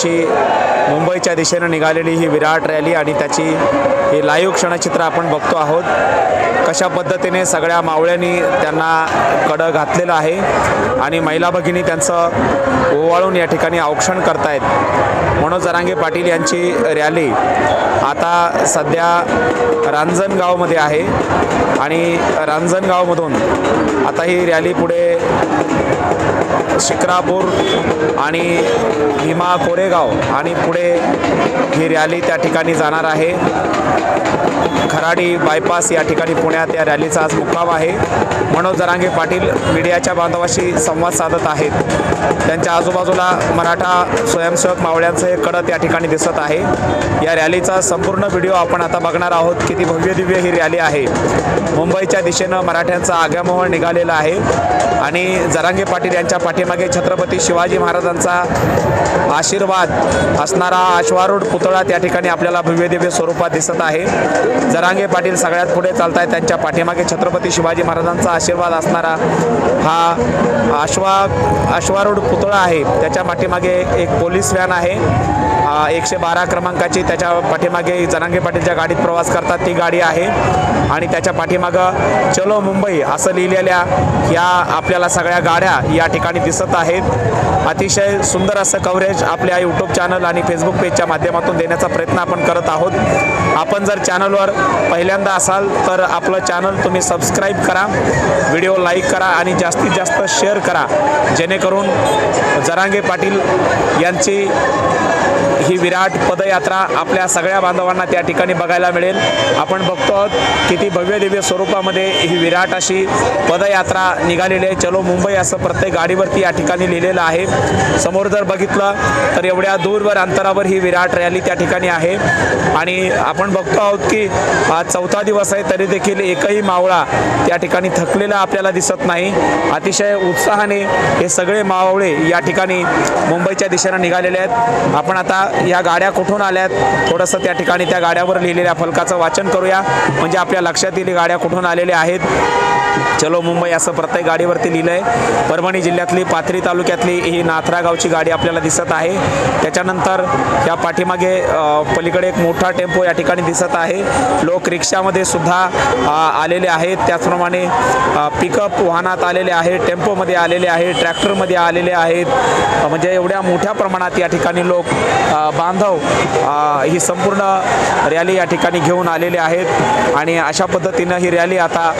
यांची मुंबईच्या दिशेनं निघालेली ही विराट रॅली आणि त्याची ही लाईव्ह क्षणचित्र आपण बघतो आहोत. कशा पद्धतीने सगळ्या मावळ्यांनी त्यांना कडं घातलेलं आहे आणि महिला भगिनी त्यांचं ओवाळून या ठिकाणी औक्षण करतायत. मनोज जरांगे पाटील यांची रॅली आता सध्या रांजणगावमध्ये आहे आणि रांजणगावमधून आता ही रॅली पुढे शिक्रापूर आणि भीमा कोरेगाव आणि पुढे ही रॅली त्या ठिकाणी जाणार आहे. खराडी बायपास या ठिकाणी पुण्यात या रॅलीचा आज मुक्काम आहे. मनोज जरांगे पाटील मीडियाच्या बांधवाशी संवाद साधत आहेत. त्यांच्या आजूबाजूला मराठा स्वयंसेवक मावळ्यांचं हे कडत या ठिकाणी दिसत आहे. या रॅलीचा संपूर्ण व्हिडिओ आपण आता बघणार आहोत किती भव्य दिव्य ही रॅली आहे. मुंबईच्या दिशेनं मराठ्यांचा आग्यामोहळ निघालेला आहे. आणि जरांगे पाटील यांच्या पाठीमागे छत्रपती शिवाजी महाराजांचा आशीर्वाद असणारा आश्वारूढ पुतळा त्या ठिकाणी आपल्याला भव्य दिव्य स्वरूपात दिसत आहे. जरांगे पाटील सगळ्यात पुढे चालत आहेत त्यांच्या पाठीमागे छत्रपती शिवाजी महाराजांचा आशीर्वाद असणारा हा आश्वा आश्वारूढ पुतळा आहे. त्याच्या पाठीमागे एक पोलीस व्हॅन आहे. एकशे बारा क्रमांकाची त्याच्या पाठीमागे जनांगे पाटीलच्या गाडीत प्रवास करतात. ती गाडी आहे. आणि त्याच्या पाठीमागं चलो मुंबई असं लिहिलेल्या या आपल्याला सगळ्या गाड्या या ठिकाणी दिसत आहेत. अतिशय सुंदर असं कव्हरेज आपल्या यूट्यूब चॅनल आणि फेसबुक पेजच्या माध्यमातून देण्याचा प्रयत्न आपण करत आहोत. आपण जर चॅनलवर पहिल्यांदा असाल तर आपलं चॅनल तुम्ही सबस्क्राईब करा व्हिडिओ लाईक करा आणि जास्तीत जास्त शेअर करा. जेणेकरून जरांगे पाटील यांची ही विराट पदयात्रा आपल्या सगळ्या बांधवांना त्या ठिकाणी बघायला मिळेल. आपण बघतो आहोत किती भव्य दिव्य स्वरूपामध्ये ही विराट अशी पदयात्रा निघालेली आहे. चलो मुंबई असं प्रत्येक गाडीवरती या ठिकाणी लिहिलेलं आहे. समोर जर बघितलं तर एवढ्या दूरवर अंतरावर ही विराट रॅली त्या ठिकाणी आहे. आणि आपण बघतो आहोत की आज चौथा दिवस आहे तरी देखील एकही मावळा त्या ठिकाणी थकलेला आपल्याला दिसत नाही. अतिशय उत्साहाने हे सगळे मावळे या ठिकाणी मुंबईच्या दिशेनं निघालेले आहेत. आपण आता या गाड्या कुठून आल्यात? थोडंसं त्या ठिकाणी त्या गाड्यावर लिहिलेल्या फलकाचं वाचन करूया. म्हणजे आपल्या लक्षात येईल गाड्या कुठून आलेल्या आहेत. चलो मुंबई असं प्रत्येक गाडीवरती लिहिलं आहे परभणी जिल्ह्यातली पाथरी तालुक्यातली ही नाथरा गावची गाडी आपल्याला दिसत आहे. त्याच्यानंतर या पाठीमागे पलीकडे एक मोठा टेम्पो या ठिकाणी दिसत आहे. लोक रिक्षामध्ये सुद्धा आलेले आहेत. त्याचप्रमाणे पिकअप वाहनात आलेले आहे टेम्पोमध्ये आलेले आहे ट्रॅक्टरमध्ये आलेले आहेत. म्हणजे एवढ्या मोठ्या प्रमाणात या ठिकाणी लोक बांधव ही संपूर्ण रॅली या ठिकाणी घेऊन आलेले आहेत. आणि अशा पद्धतीनं ही रॅली आता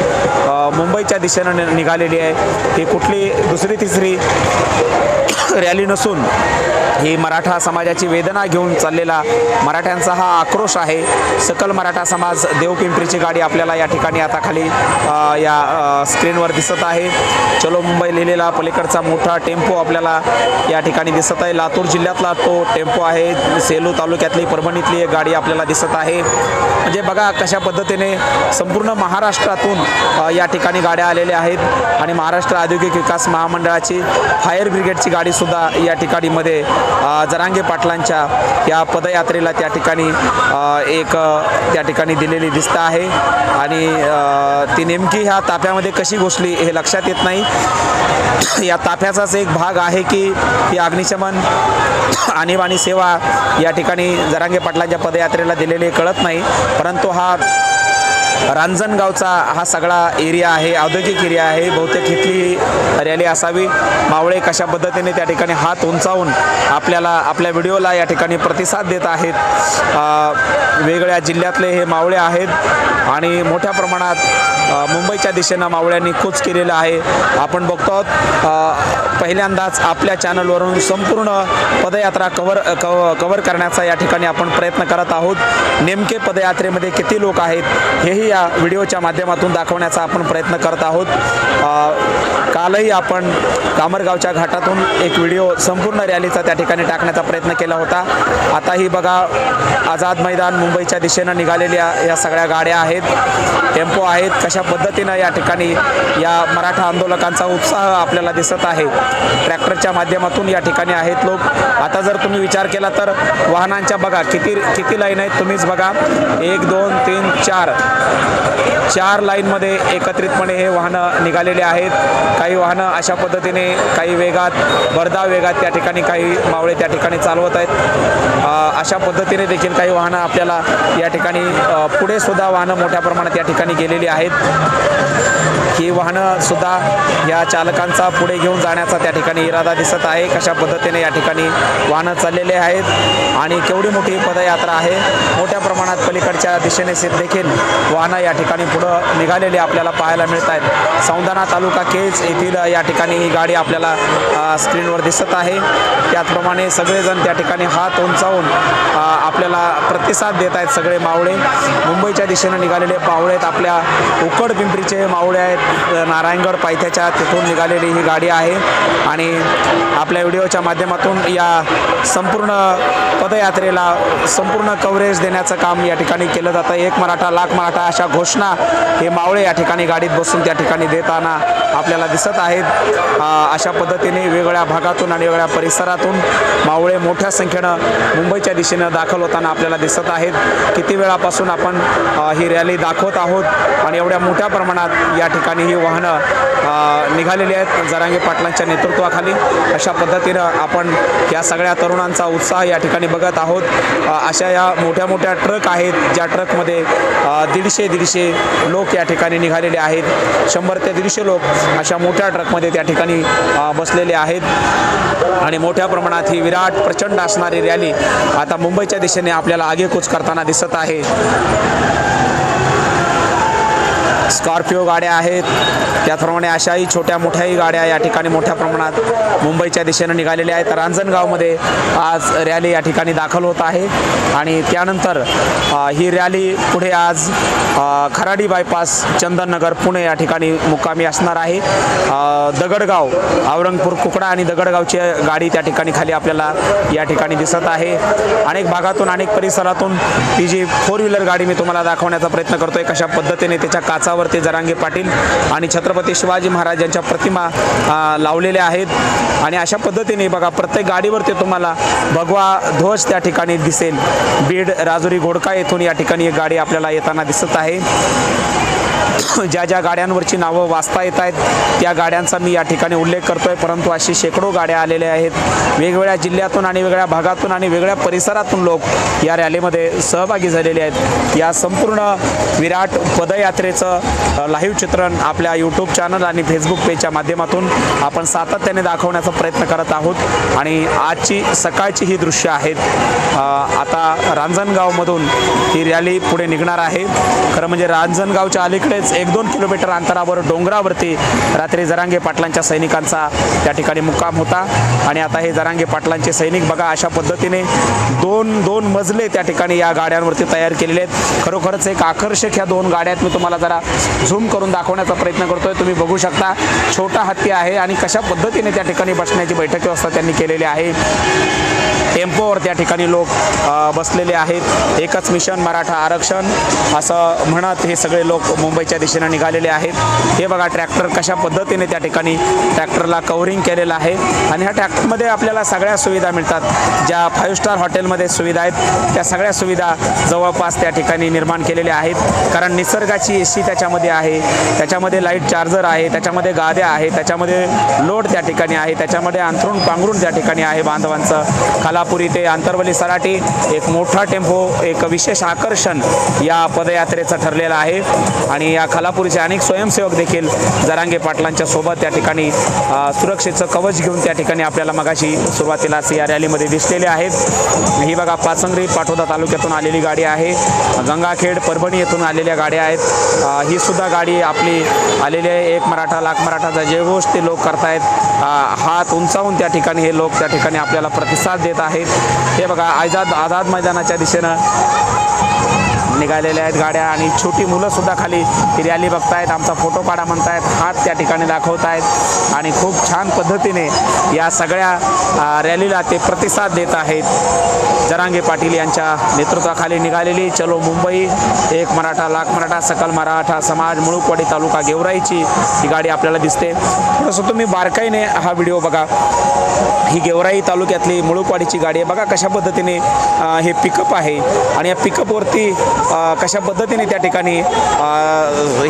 मुंबईच्या दिशेनं नि- निघालेली आहे. ही कुठली दुसरी तिसरी रॅली नसून ही मराठा समाजाची वेदना घेऊन चाललेला मराठ्यांचा हा आक्रोश आहे. सकल मराठा समाज देवपिंपरीची गाडी आपल्याला या ठिकाणी आता खाली या स्क्रीनवर दिसत आहे. चलो मुंबई लिहिलेला पलीकडचा मोठा टेम्पो आपल्याला या ठिकाणी दिसत आहे. लातूर जिल्ह्यातला तो टेम्पो आहे. सेलू तालुक्यातली परभणीतली एक गाडी आपल्याला दिसत आहे. म्हणजे बघा कशा पद्धतीने संपूर्ण महाराष्ट्रातून या ठिकाणी गाड्या आलेल्या आहेत आणि महाराष्ट्र औद्योगिक विकास महामंडळाची फायर ब्रिगेडची गाडीसुद्धा या ठिकाणीमध्ये जरांगे पाटलांच्या या पदयात्रेला त्या ठिकाणी एक त्या ठिकाणी दिलेली दिसत आहे. आणि ती नेमकी ह्या ताफ्यामध्ये कशी घुसली हे लक्षात येत नाही. या ताफ्याचाच एक भाग आहे की ही अग्निशमन आणीबाणी सेवा या ठिकाणी जरांगे पाटलांच्या पदयात्रेला दिलेली कळत नाही. परंतु हा रांजणगावचा हा सगळा एरिया आहे औद्योगिक एरिया आहे. बहुतेक इथली रॅली असावी. मावळे कशा पद्धतीने त्या ठिकाणी हात उंचावून आपल्याला आपल्या व्हिडिओला या ठिकाणी प्रतिसाद देत आहेत. वेगळ्या जिल्ह्यातले हे मावळे आहेत आणि मोठ्या प्रमाणात मुंबईच्या दिशेनं मावळ्यांनी कूच केलेलं आहे. आपण बघतो आहोत पहिल्यांदाच आपल्या चॅनलवरून संपूर्ण पदयात्रा कवर कव कवर करण्याचा या ठिकाणी आपण प्रयत्न करत आहोत. नेमके पदयात्रेमध्ये किती लोक आहेत हेही या व्हिडिओच्या माध्यमातून दाखवण्याचा आपण प्रयत्न करत आहोत. कालही आपण कामरगावच्या घाटातून एक व्हिडिओ संपूर्ण रॅलीचा त्या ठिकाणी टाकण्याचा प्रयत्न केला होता. आताही बघा आझाद मैदान मुंबईच्या दिशेनं निघालेल्या या सगळ्या गाड्या आहेत टेम्पो आहेत. कशा पद्धतीनं या ठिकाणी या मराठा आंदोलकांचा उत्साह आपल्याला दिसत आहे ट्रॅक्टरच्या माध्यमातून या ठिकाणी आहेत लोक. आता जर तुम्ही विचार केला तर वाहनांच्या बघा किती किती लाईन आहेत तुम्हीच बघा. एक दोन तीन चार. चार लाईनमध्ये एकत्रितपणे हे वाहनं निघालेले आहेत. काही वाहनं अशा पद्धतीने काही वेगात भरधाव वेगात त्या ठिकाणी काही मावळे त्या ठिकाणी चालवत आहेत. अशा पद्धतीने देखील काही वाहनं आपल्याला या ठिकाणी पुढेसुद्धा पुढे सुद्धा वाहनं मोठ्या प्रमाणात या ठिकाणी गेलेली आहेत. ही वाहनं सुद्धा या चालकांचा पुढे घेऊन जाण्याचा त्या ठिकाणी इरादा दिसत आहे. कशा पद्धतीने या ठिकाणी वाहनं चाललेले आहेत आणि केवढी मोठी पदयात्रा आहे मोठ्या प्रमाणात पलीकडच्या दिशेने देखील वाहनं या ठिकाणी पुढं निघालेली आपल्याला पाहायला मिळत आहेत सौंदाणा तालुका केज येथील या ठिकाणी ही गाडी आपल्याला स्क्रीनवर दिसत आहे. त्याचप्रमाणे सगळेजण त्या ठिकाणी हात उंचावून आपल्याला प्रतिसाद देत आहेत सगळे मावळे. मुंबईच्या दिशेने निघालेले मावळे आहेत आपल्या उकड पिंपरीचे मावळे आहेत. नारायणगड पायथ्याच्या तिथून निघालेली ही गाडी आहे. आणि आपल्या व्हिडिओच्या माध्यमातून या संपूर्ण पदयात्रेला संपूर्ण कव्हरेज देण्याचं काम या ठिकाणी केलं जातं. एक मराठा लाख मराठा अशा घोषणा हे मावळे या ठिकाणी गाडीत बसून त्या ठिकाणी देताना आपल्याला दिसत आहेत. अशा पद्धतीने वेगवेगळ्या भागातून आणि वेगळ्या परिसरातून मावळे मोठ्या संख्येनं मुंबईच्या दिशेनं दाखल होताना आपल्याला दिसत आहेत. किती वेळापासून आपण ही रॅली दाखवत आहोत आणि एवढ्या मोठ्या प्रमाणात या ठिकाणी ही वाहनं निघालेली आहेत जरांगे पाटलांच्या नेतृत्वाखाली. अशा पद्धतीनं आपण या सगळ्या तरुणांचा उत्साह या ठिकाणी बघत आहोत. अशा या मोठ्या मोठ्या ट्रक आहेत ज्या ट्रकमध्ये दीडशे दीडशे लोक या ठिकाणी निघालेले आहेत. शंभर ते दीडशे लोक अशा मोठ्या ट्रकमध्ये त्या ठिकाणी बसलेले आहेत. आणि मोठ्या प्रमाणात ही विराट प्रचंड असणारी रॅली आता मुंबईच्या दिशेने आपल्याला आगेकूच करताना दिसत आहे. स्कॉर्पिओ गाड्या आहेत. त्याचप्रमाणे अशाही छोट्या मोठ्याही गाड्या या ठिकाणी मोठ्या प्रमाणात मुंबईच्या दिशेनं निघालेल्या आहेत. रांजणगावमध्ये आज रॅली या ठिकाणी दाखल होत आहे. आणि त्यानंतर ही रॅली पुढे आज खराडी बायपास चंदननगर पुणे या ठिकाणी मुक्कामी असणार आहे. दगडगाव औरंगपूर कुकडा आणि दगडगावची गाडी त्या ठिकाणी खाली आपल्याला या ठिकाणी दिसत आहे. अनेक भागातून अनेक परिसरातून ती जी फोर व्हीलर गाडी मी तुम्हाला दाखवण्याचा प्रयत्न करतोय कशा पद्धतीने त्याच्या रस्त्यावरती जरांगे पाटील आणि छत्रपती शिवाजी महाराज यांच्या प्रतिमा लावलेल्या आहेत. आणि अशा पद्धतीने बघा प्रत्येक गाडीवरती तुम्हाला भगवा ध्वज त्या ठिकाणी दिसेल. बीड राजुरी घोडका येथून या ठिकाणी एक गाडी आपल्याला येताना दिसत आहे. ज्या ज्या गाड्यांवरची नावं वाचता येत आहेत त्या गाड्यांचा मी या ठिकाणी उल्लेख करतोय. परंतु अशी शेकडो गाड्या आलेल्या आहेत. वेगवेगळ्या जिल्ह्यातून आणि वेगळ्या भागातून आणि वेगळ्या परिसरातून लोक या रॅलीमध्ये सहभागी झालेले आहेत. या संपूर्ण विराट पदयात्रेचं लाईव्ह चित्रण आपल्या यूट्यूब चॅनल आणि फेसबुक पेजच्या माध्यमातून आपण सातत्याने दाखवण्याचा प्रयत्न करत आहोत. आणि आजची सकाळची ही दृश्य आहेत. आता रांजणगावमधून ही रॅली पुढे निघणार आहे. खरं म्हणजे रांजणगावच्या अलीकडेच एक दोन किलोमीटर अंतरावर डोंगरावरती रात्री जरांगे पाटलांच्या सैनिकांचा त्या ठिकाणी मुक्काम होता. आणि आता हे जरांगे पाटलांचे सैनिक बघा अशा पद्धतीने दोन दोन मजले त्या ठिकाणी या गाड्यांवरती तयार केलेले आहेत. खरोखरच एक आकर्षक ह्या दोन गाड्यात मी तुम्हाला जरा झूम करून दाखवण्याचा प्रयत्न करतोय. तुम्ही बघू शकता छोटा हत्ती आहे आणि कशा पद्धतीने त्या ठिकाणी बसण्याची बैठक व्यवस्था त्यांनी केलेली आहे. टेम्पोवर त्या ठिकाणी लोक बसलेले आहेत. एकच मिशन मराठा आरक्षण असं म्हणत हे सगळे लोक मुंबईच्या दिशेनं निघालेले आहेत. हे बघा ट्रॅक्टर कशा पद्धतीने त्या ठिकाणी ट्रॅक्टरला कवरिंग केलेलं आहे. आणि ह्या ट्रॅक्टरमध्ये आपल्याला सगळ्या सुविधा मिळतात. ज्या फाईव्ह स्टार हॉटेलमध्ये सुविधा आहेत त्या सगळ्या सुविधा जवळपास त्या ठिकाणी निर्माण केलेल्या आहेत. कारण निसर्गाची ए सी त्याच्यामध्ये आहे. त्याच्यामध्ये लाइट चार्जर आहे. त्याच्यामध्ये गाद्या आहे त्याच्यामध्ये लोड त्या ठिकाणी आहे. त्याच्यामध्ये अंथरूण पांघरून त्या ठिकाणी आहे बांधवांचं. खालापुरी ते आंतरवली सराटी एक मोठा टेम्पो एक विशेष आकर्षण या पदयात्रेचं ठरलेलं आहे. आणि या खालापुरीचे अनेक स्वयंसेवक देखील जरांगे पाटलांच्या सोबत त्या ठिकाणी सुरक्षेचं कवच घेऊन त्या ठिकाणी आपल्याला मगाशी सुरुवातीलाच या रॅलीमध्ये दिसलेले आहेत. ही बघा पाचंगरी पाटोदा तालुक्यातून आलेली गाडी आहे. गंगाखेड परभणी येथून आलेल्या गाड्या आहेत. ही सुद्धा गाडी आपली आलेली आहे. एक मराठा लाख मराठाचा जयघोष ते लोक करतायत. हात उंचावून त्या ठिकाणी हे लोक त्या ठिकाणी आपल्याला प्रतिसाद देत आहेत. हे बघा आझाद आझाद मैदानाच्या दिशेनं निघालेल्या आहेत गाड्या आणि छोटी मुलंसुद्धा खाली ही रॅली बघतायत आमचा फोटो काढा म्हणतायत हात त्या ठिकाणी दाखवत आहेत आणि खूप छान पद्धतीने या सगळ्या रॅलीला ते प्रतिसाद देत आहेत. जरांगे पाटील यांच्या नेतृत्वाखाली निघालेली चलो मुंबई एक मराठा लाख मराठा सकल मराठा समाज मुळुकवाडी तालुका गेवराईची ही गाडी आपल्याला दिसते. थोडंसं तुम्ही बारकाईने हा व्हिडिओ बघा. ही गेवराई तालुक्यातली मुळुकवाडीची गाडी आहे. बघा कशा पद्धतीने हे पिकअप आहे. आणि या पिकअपवरती कशा पद्धतीने त्या ठिकाणी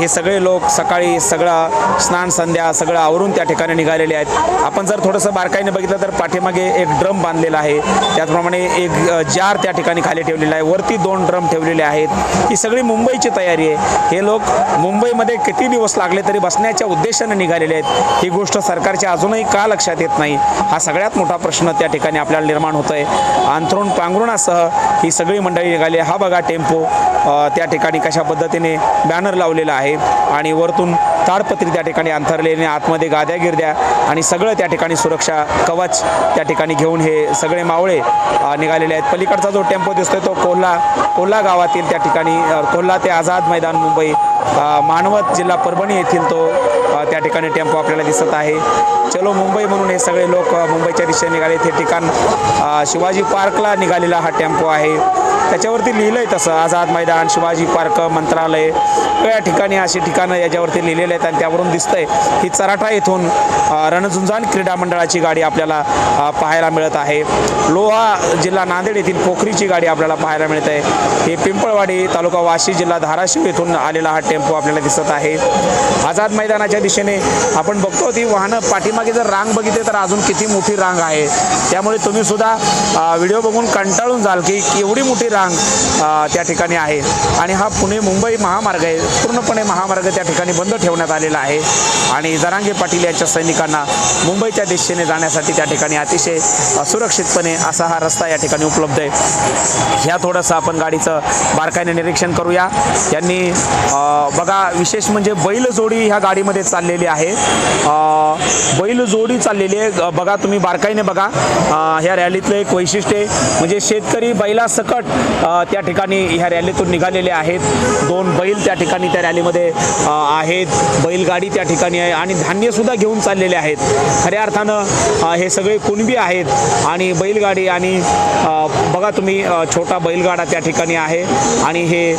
हे सगळे लोक सकाळी सगळं स्नान संध्या सगळं आवरून त्या ठिकाणी निघालेले आहेत. आपण जर थोडंसं बारकाईने बघितलं तर पाठीमागे एक ड्रम बांधलेला आहे. त्याचप्रमाणे एक जार त्या ठिकाणी खाली ठेवलेला आहे. वरती दोन ड्रम ठेवलेले आहेत. ही सगळी मुंबईची तयारी आहे. हे लोक मुंबईमध्ये किती दिवस लागले तरी बसण्याच्या उद्देशाने निघालेले आहेत. ही गोष्ट सरकारच्या अजूनही का लक्षात येत नाही? हा सगळ्यात मोठा प्रश्न त्या ठिकाणी आपल्याला निर्माण होतो आहे अंथरुण पांघरुणासह ही सगळी मंडळी निघाली. हा बघा टेम्पो. त्या ठिकाणी कशा पद्धतीने बॅनर लावलेला आहे आणि वरतून ताडपत्री त्या ठिकाणी अंथरलेली आतमध्ये गाद्या गिरद्या आणि सगळं त्या ठिकाणी सुरक्षा कवच त्या ठिकाणी घेऊन हे सगळे मावळे निघालेले आहेत. पलीकडचा जो टेम्पो दिसतोय तो कोल्हा कोल्हा गावातील त्या ठिकाणी कोल्हा ते आझाद मैदान मुंबई मानवत जिल्हा परभणी येथील तो त्या ठिकाणी टेम्पो आपल्याला दिसत आहे. चलो मुंबई म्हणून हे सगळे लोक मुंबईच्या दिशेने निघाले. ते ठिकाण शिवाजी पार्कला निघालेला हा टेम्पो आहे. त्याच्यावरती लिहिलं आहे तसं. आझाद मैदान शिवाजी पार्क मंत्रालय या ठिकाणी अशी ठिकाणं याच्यावरती लिहिलेले आहेत आणि त्यावरून दिसतंय ही चराठा येथून रणझुंजान क्रीडा मंडळाची गाडी आपल्याला पाहायला मिळत आहे. लोहा जिल्हा नांदेड येथील पोखरीची गाडी आपल्याला पाहायला मिळत आहे. हे पिंपळवाडी तालुका वाशी जिल्हा धाराशिव येथून आलेला हा टेम्पो आपल्याला दिसत आहे. आझाद मैदानाच्या दिशेने आपण बघतो ती वाहनं पाठीमागे जर रांग बघितली तर अजून किती मोठी रांग आहे. त्यामुळे तुम्ही सुद्धा व्हिडिओ बघून कंटाळून जाल की एवढी मोठी रांग अ, त्या ठिकाणी आहे. आणि हा पुणे मुंबई महामार्ग आहे. पूर्णपणे महामार्ग त्या ठिकाणी बंद ठेवण्यात आलेला आहे. आणि जरांगे पाटील यांच्या सैनिकांना मुंबईच्या दिशेने जाण्यासाठी त्या ठिकाणी अतिशय सुरक्षितपणे असा हा रस्ता या ठिकाणी उपलब्ध आहे. ह्या थोडंसं आपण गाडीचं बारकाईने निरीक्षण करूया. यांनी बघा विशेष म्हणजे बैल जोडी ह्या गाडीमध्ये चाललेली आहे. बैलजोडी बैल जोडी चाललेली आहे. ग- बघा तुम्ही बारकाईने बघा. ह्या रॅलीतलं एक वैशिष्ट्य आहे. म्हणजे शेतकरी बैलासकट त्या ठिकाणी ह्या रॅलीतून निघालेले आहेत. दोन बैल त्या ठिकाणी त्या रॅलीमध्ये आहेत. बैलगाडी त्या ठिकाणी आहे आणि धान्यसुद्धा घेऊन चाललेले आहेत. खऱ्या अर्थानं हे सगळे कुणबी आहेत आणि बैलगाडी आणि बघा तुम्ही छोटा बैलगाडा त्या ठिकाणी आहे आणि हे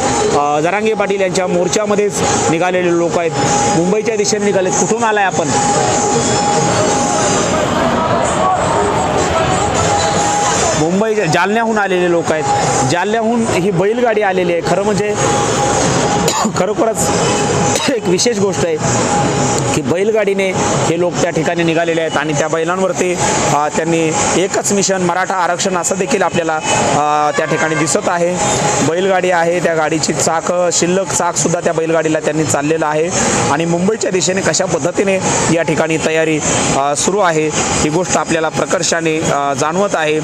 जरांगे पाटील यांच्या मोर्चामध्येच निघालेले लोक आहेत. मुंबईच्या दिशेने निघालेत. कुठून आलाय आपण? जालन्याहून आलेले लोक आहेत. जालन्याहून ही बैलगाडी आलेली आहे. खरं म्हणजे खरोखरच एक विशेष गोष्ट आहे की बैलगाडीने हे लोक त्या ठिकाणी निघालेले आहेत आणि त्या बैलांवरती त्यांनी एकच मिशन मराठा आरक्षण असं देखील आपल्याला त्या ठिकाणी दिसत आहे. बैलगाडी आहे त्या गाडीची चाक शिल्लक चाकसुद्धा त्या बैलगाडीला त्यांनी चाललेलं आहे आणि मुंबईच्या दिशेने कशा पद्धतीने या ठिकाणी तयारी सुरू आहे ही गोष्ट आपल्याला प्रकर्षाने जाणवत आहे.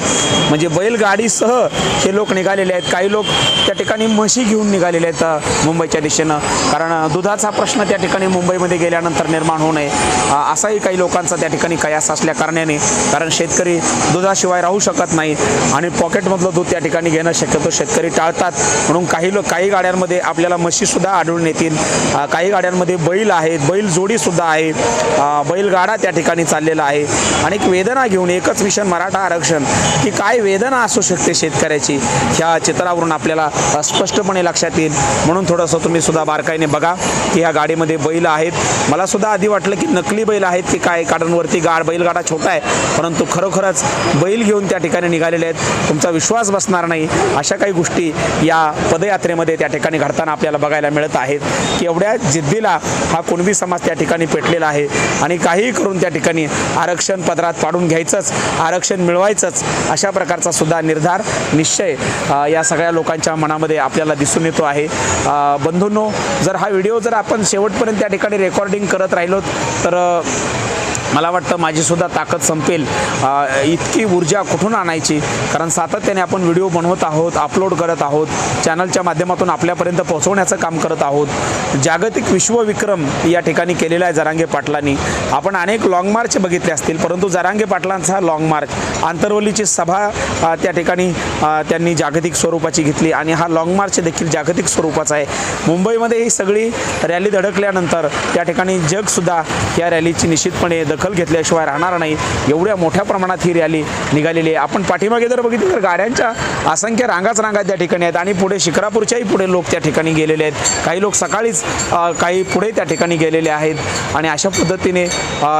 म्हणजे बैलगाडीसह हे लोक निघालेले आहेत. काही लोक त्या ठिकाणी म्हशी घेऊन निघालेले आहेत. मुंबईच्या दिशेनं. कारण दुधाचा प्रश्न त्या ठिकाणी मुंबईमध्ये गेल्यानंतर निर्माण होऊ नये. असाही काही लोकांचा त्या ठिकाणी कयास असल्या कारणाने कारण शेतकरी दुधाशिवाय राहू शकत नाही आणि पॉकेटमधलं दूध त्या ठिकाणी घेणं शक्यतो शेतकरी टाळतात. म्हणून काही लोक काही गाड्यांमध्ये आपल्याला म्हशीसुद्धा आढळून येतील. काही गाड्यांमध्ये बैल आहेत बैल जोडीसुद्धा आहे बैलगाडा त्या ठिकाणी चाललेला आहे. आणि एक वेदना घेऊन एकच विषय मराठा आरक्षण की काय वेदना असू शकते शेतकऱ्याची ह्या चित्रावरून आपल्याला स्पष्टपणे लक्षात येईल. म्हणून थोडं तसं तुम्ही सुद्धा बारकाईने बघा की ह्या गाडीमध्ये बैल आहेत. मला सुद्धा आधी वाटलं की नकली बैल आहेत की काय कारण वरती गाड बैलगाडा छोटा आहे. परंतु खरोखरच बैल घेऊन त्या ठिकाणी निघालेले आहेत. तुमचा विश्वास बसणार नाही. अशा काही गोष्टी या पदयात्रेमध्ये त्या ठिकाणी घडताना आपल्याला बघायला मिळत आहेत. की एवढ्या जिद्दीला हा कुणबी समाज त्या ठिकाणी पेटलेला आहे. आणि काहीही करून त्या ठिकाणी आरक्षण पदरात पाडून घ्यायचंच आरक्षण मिळवायचंच अशा प्रकारचा सुद्धा निर्धार निश्चय या सगळ्या लोकांच्या मनामध्ये आपल्याला दिसून येतो आहे. बंधूंनो जर हा व्हिडिओ जर आपण शेवटपर्यंत त्या ठिकाणी रेकॉर्डिंग करत राहिलो तर मला वाटतं माझीसुद्धा ताकद संपेल. इतकी ऊर्जा कुठून आणायची? कारण सातत्याने आपण व्हिडिओ बनवत आहोत अपलोड करत आहोत चॅनलच्या माध्यमातून आपल्यापर्यंत पोहोचवण्याचं काम करत आहोत. जागतिक विश्वविक्रम या ठिकाणी केलेला आहे जरांगे पाटलांनी. आपण अनेक लाँग मार्च बघितले असतील परंतु जरांगे पाटलांचा हा लाँग मार्च आंतरवलीची सभा त्या ठिकाणी त्यांनी जागतिक स्वरूपाची घेतली आणि हा लाँग मार्च देखील जागतिक स्वरूपाचा आहे. मुंबईमध्ये ही सगळी रॅली धडकल्यानंतर त्या ठिकाणी जगसुद्धा या रॅलीची निश्चितपणे दखल घेतल्याशिवाय राहणार नाही. एवढ्या मोठ्या प्रमाणात ही रॅली निघालेली आहे. आपण पाठीमागे जर बघितलं तर गाड्यांच्या असंख्य रांगाच रांगा त्या ठिकाणी आहेत आणि पुढे शिखरापूरच्याही पुढे लोक त्या ठिकाणी गेलेले आहेत. काही लोक सकाळीच काही पुढे त्या ठिकाणी गेलेले आहेत. आणि अशा पद्धतीने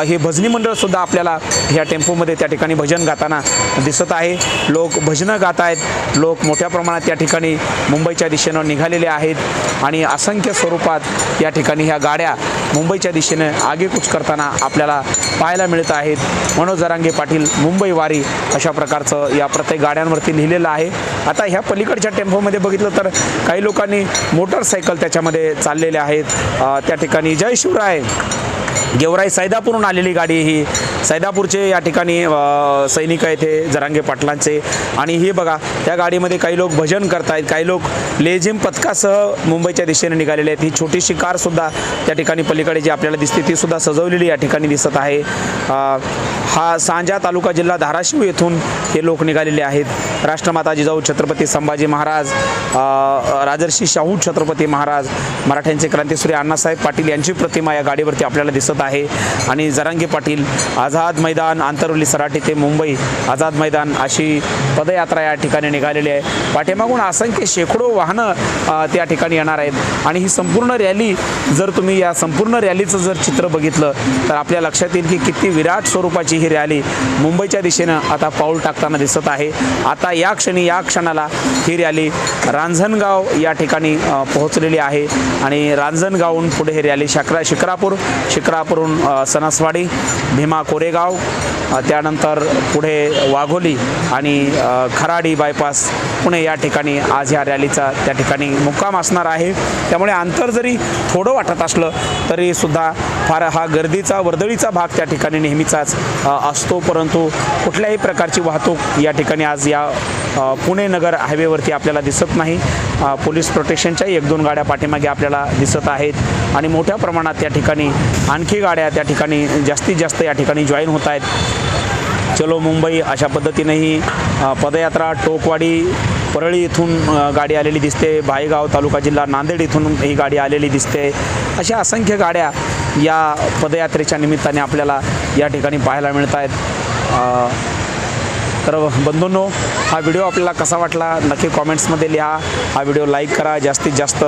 हे भजनी मंडळसुद्धा आपल्याला ह्या टेम्पोमध्ये त्या ठिकाणी भजन गाताना दिसत आहे. लोक भजनं गात आहेत. लोक मोठ्या प्रमाणात त्या ठिकाणी मुंबईच्या दिशेनं निघालेले आहेत. आणि असंख्य स्वरूपात या ठिकाणी ह्या गाड्या मुंबईच्या दिशेने आगेकूच करताना आपल्याला पाहायला मिळत आहेत. मनोज जरांगे पाटील मुंबई वारी अशा प्रकारचं या प्रत्येक गाड्यांवरती लिहिलेलं आहे. आता ह्या पलीकडच्या टेम्पोमध्ये बघितलं तर काही लोकांनी मोटरसायकल त्याच्यामध्ये चाललेले आहेत. त्या ठिकाणी जय शिवराय गेवराई सैदापूरहून आलेली गाडी ही. सैदापूरचे या ठिकाणी सैनिक आहेत हे जरांगे पाटलांचे. आणि हे बघा त्या गाडीमध्ये काही लोक भजन करतायत काही लोक लेझिम पथकासह मुंबईच्या दिशेने निघालेले आहेत. ही छोटीशी कारसुद्धा त्या ठिकाणी पलीकडे जी आपल्याला दिसते ती सुद्धा सजवलेली या ठिकाणी दिसत आहे. uh, हा सांजा तालुका जिल्हा धाराशिव येथून हे लोक निघालेले आहेत. राष्ट्रमाता जिजाऊ छत्रपती संभाजी महाराज राजर्षी शाहू छत्रपती महाराज मराठ्यांचे क्रांतीसूर्य अण्णासाहेब पाटील यांची प्रतिमा या गाडीवरती आपल्याला दिसत आहे. आणि जरांगे पाटील आझाद मैदान आंतरवली सराटी ते मुंबई आझाद मैदान अशी पदयात्रा या ठिकाणी निघालेली आहे. पाठीमागून असंख्य शेकडो वाहनं त्या ठिकाणी येणार आहेत. आणि ही संपूर्ण रॅली जर तुम्ही या संपूर्ण रॅलीचं जर चित्र बघितलं तर आपल्या लक्षात येईल की किती विराट स्वरूपाची ही रॅली मुंबईच्या दिशेनं आता पाऊल टाकताना दिसत आहे. आता या क्षणी या क्षणाला ही रॅली रांझणगाव या ठिकाणी पोहोचलेली आहे. आणि रांजणगावहून पुढे ही रॅली शकरा शिक्रापूर शिक्रापूरहून अ, सणसवाडी भीमा कोरेगाव त्यानंतर पुढे वाघोली आणि खराडी बायपास पुणे या ठिकाणी आज ह्या रॅलीचा त्या ठिकाणी मुक्काम असणार आहे. त्यामुळे अंतर जरी थोडं वाटत असलं तरी सुद्धा फार हा गर्दीचा वर्दळीचा भाग त्या ठिकाणी नेहमीचाच असतो परंतु कुठल्याही प्रकारची वाहतूक या ठिकाणी आज या पुणे नगर हायवेवरती आपल्याला दिसत नाही. पोलीस प्रोटेक्शनच्या एक दोन गाड्या पाठीमागे आपल्याला दिसत आहेत. आणि मोठ्या प्रमाणात त्या ठिकाणी आणखी गाड्या त्या ठिकाणी जास्तीत जास्त या ठिकाणी जॉईन होत आहेत. चलो मुंबई अशा पद्धतीनेही पदयात्रा टोकवाडी परळी इथून गाडी आलेली दिसते. भायगाव तालुका जिल्हा नांदेड इथून ही गाडी आलेली दिसते. अशा असंख्य गाड्या या पदयात्रेच्या निमित्ताने आपल्याला या ठिकाणी पाहायला मिळत आहेत तर बंधूंनो हा व्हिडिओ आपल्याला कसा वाटला नक्की कॉमेंट्समध्ये लिहा. हा व्हिडिओ लाईक करा जास्तीत जास्त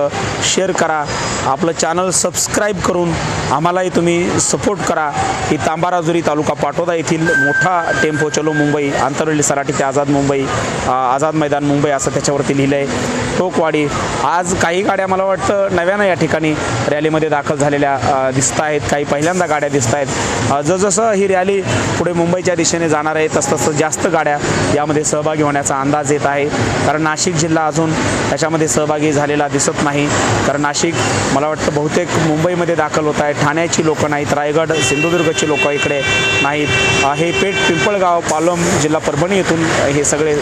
शेअर करा. आपलं चॅनल सबस्क्राईब करून आम्हालाही तुम्ही सपोर्ट करा. ही तांबाराजुरी तालुका पाटोदा येथील मोठा टेम्पो चलो मुंबई आंतरवली सराठी ते आझाद मुंबई आझाद मैदान मुंबई असं त्याच्यावरती लिहिलं आहे टोकवाडी आज काही गाड्या मला वाटतं नव्यानं या ठिकाणी रॅलीमध्ये दाखल झालेल्या दिसत आहेत काही पहिल्यांदा गाड्या दिसत आहेत जसजसं ही रॅली पुढे मुंबईच्या दिशेने जाणार आहे तसतसं जास्त गाड्या यामध्ये सहभागी होण्याचा अंदाज येत आहे. कारण नाशिक जिल्हा अजून त्याच्यामध्ये सहभागी झालेला दिसत नाही. कारण नाशिक मला वाटतं बहुतेक मुंबईमध्ये दाखल होत आहे. ठाण्याची लोकं नाहीत रायगड सिंधुदुर्गची लोकं इकडे नाहीत. हे पेठ पिंपळगाव पालम जिल्हा परभणी येथून हे सगळे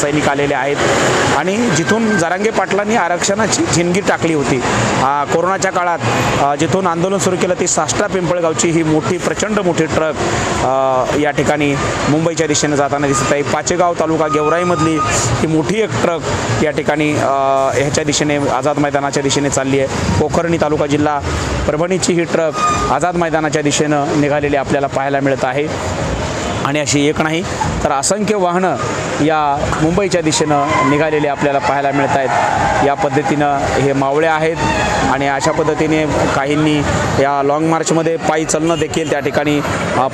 सैनिक आलेले आहेत. आणि जिथून जरांगे पाटलांनी आरक्षणाची झिणगी टाकली होती. कोरोनाच्या काळात जिथून आंदोलन सुरू केलं ती साष्टा पिंपळगावची ही मोठी प्रचंड मोठी ट्रक या ठिकाणी मुंबईच्या दिशेने जाताना दिसत आहे पाचेगाव तालुका गेवराईमधली ही मोठी एक ट्रक या ठिकाणी ह्याच्या दिशेने आझाद मैदानाच्या दिशेने चालली आहे. पोखर्णी तालुका जिल्हा परभणीची ही ट्रक आझाद मैदानाच्या दिशेनं निघालेली आपल्याला पाहायला मिळत आहे. आणि अशी एक नाही तर असंख्य वाहनं या मुंबईच्या दिशेनं निघालेले आपल्याला पाहायला मिळत आहेत या पद्धतीनं हे मावळे आहेत आणि अशा पद्धतीने काहींनी या लाँग मार्चमध्ये पायी चलणं देखील त्या ठिकाणी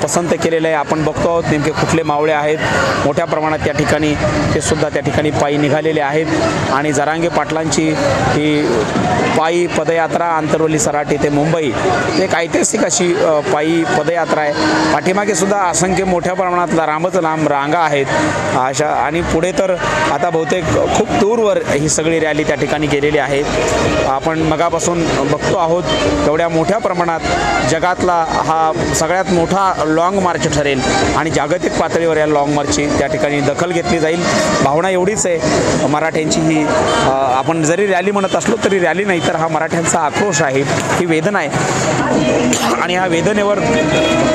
पसंत केलेलं आहे. आपण बघतो आहोत नेमके कुठले मावळे आहेत. मोठ्या प्रमाणात त्या ठिकाणी ते सुद्धा त्या ठिकाणी पायी निघालेले आहेत. आणि जरांगे पाटलांची ही पायी पदयात्रा आंतरवली सराटी ते मुंबई एक ऐतिहासिक अशी पायी पदयात्रा आहे. पाठीमागे सुद्धा असंख्य मोठ्या प्रमाणात लांबच लांब रांगा आहेत. अशा आणि पुढे तर आता बहुतेक खूप दूरवर ही सगळी रॅली त्या ठिकाणी गेलेली आहे. आपण मगापासून बघतो आहोत एवढ्या मोठ्या प्रमाणात जगातला हा सगळ्यात मोठा लाँग मार्च ठरेल आणि जागतिक पातळीवर या लाँग मार्चची त्या ठिकाणी दखल घेतली जाईल. भावना एवढीच आहे मराठ्यांची ही आपण जरी रॅली म्हणत असलो तरी रॅली नाही तर हा मराठ्यांचा आक्रोश आहे ही वेदना आहे. आणि ह्या वेदनेवर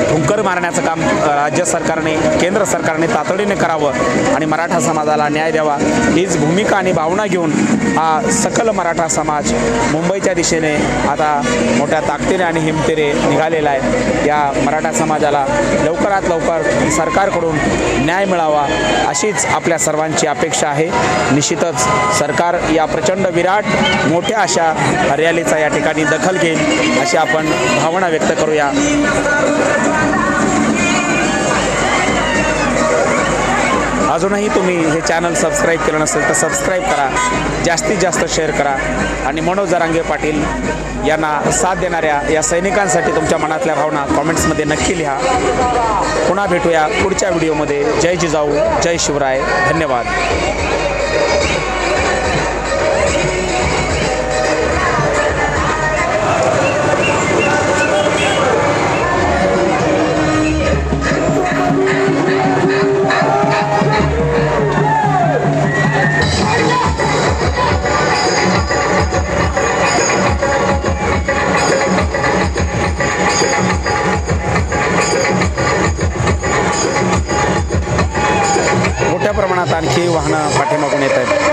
ठुंकर मारण्याचं काम राज्य सरकारने केंद्र सरकारने तातडीने करावं आणि मराठा समाजाला न्याय द्यावा हीच भूमिका आणि भावना घेऊन हा सकल मराठा समाज मुंबईच्या दिशेने आता मोठ्या ताकदीने आणि हिमतीने निघालेला आहे. या मराठा समाजाला लवकरात लवकर सरकारकडून न्याय मिळावा अशीच आपल्या सर्वांची अपेक्षा आहे. निश्चितच सरकार या प्रचंड विराट मोठ्या अशा रॅलीचा या ठिकाणी दखल घेईल अशी आपण भावना व्यक्त करूया. अजूनही तुम्ही हे चॅनल सबस्क्राईब केलं नसेल तर सबस्क्राईब करा. जास्तीत जास्त शेअर करा. आणि मनोज जरांगे पाटील यांना साथ देणाऱ्या या सैनिकांसाठी तुमच्या मनातल्या भावना कॉमेंट्समध्ये नक्की लिहा. पुन्हा भेटूया पुढच्या व्हिडिओमध्ये जय जिजाऊ जय शिवराय. धन्यवाद. पाठीमागून येत आहेत